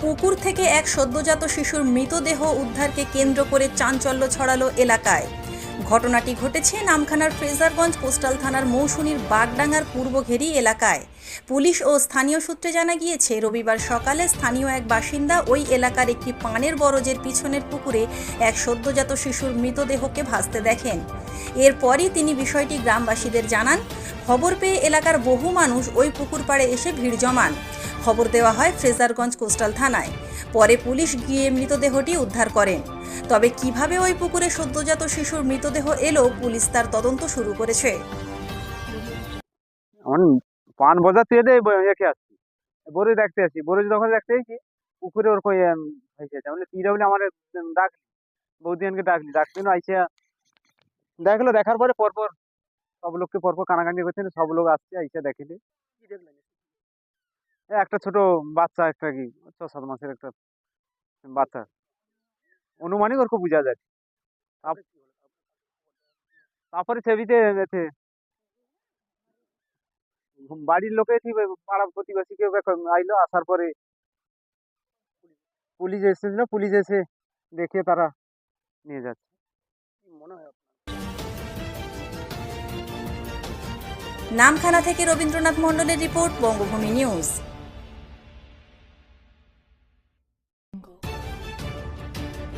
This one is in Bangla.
পুকুর থেকে এক সদ্যজাত শিশুর মৃতদেহ উদ্ধারকে কেন্দ্র করে চাঞ্চল্য ছড়ালো এলাকায়। ঘটনাটি ঘটেছে নামখানার ফ্রেজারগঞ্জ পোস্টাল থানার মৌসুমীর বাগডাঙ্গার পূর্বঘেরি এলাকায়। পুলিশ ও স্থানীয় সূত্রে জানা গিয়েছে, রবিবার সকালে স্থানীয় এক বাসিন্দা ওই এলাকার একটি পানের বরজের পিছনের পুকুরে এক সদ্যজাত শিশুর মৃতদেহকে ভাসতে দেখেন। এরপরই তিনি বিষয়টি গ্রামবাসীদের জানান। খবর পেয়ে এলাকার বহু মানুষ ওই পুকুর পাড়ে এসে ভিড় জমান। খবর দেওয়া হয় ফ্রেজারগঞ্জ কোস্টাল থানায়। পরে পুলিশ গিয়ে মৃতদেহটি উদ্ধার করেন। তবে কীভাবে ওই পুকুরে সদ্যজাত শিশুর মৃতদেহ এলো, পুলিশ তার তদন্ত শুরু করেছে। পান বাজার থেকে রেখে আসছি। বড়ি দেখতে আসছি। বড়ি যখন দেখতে এসেছি পুকুরে ওর কই ভেসেছে বলে কি বলে আমার ডাকলি বৌদিয়ানকে ডাকলি। ডাকলি না আইসে, দেখল, দেখার পরে পরপর সব লোককে পরপর কানাকানি করছেন সব লোক আসছে আইসে এই একটা ছোট বাচ্চা একটা কি ছ সাত মাসের একটা বাচ্চা। অনুমানিক ওরকম বোঝা যায়। তারপরে ছবিতে এতে বাড়ির লোকে পাড়া প্রতিবেশী কেউ আইলো আসার পরে পুলিশ। এসেছিল পুলিশ এসে দেখে তারা নিয়ে যাচ্ছে। নামখানা থেকে রবীন্দ্রনাথ মণ্ডলের রিপোর্ট বঙ্গভূমি নিউজ।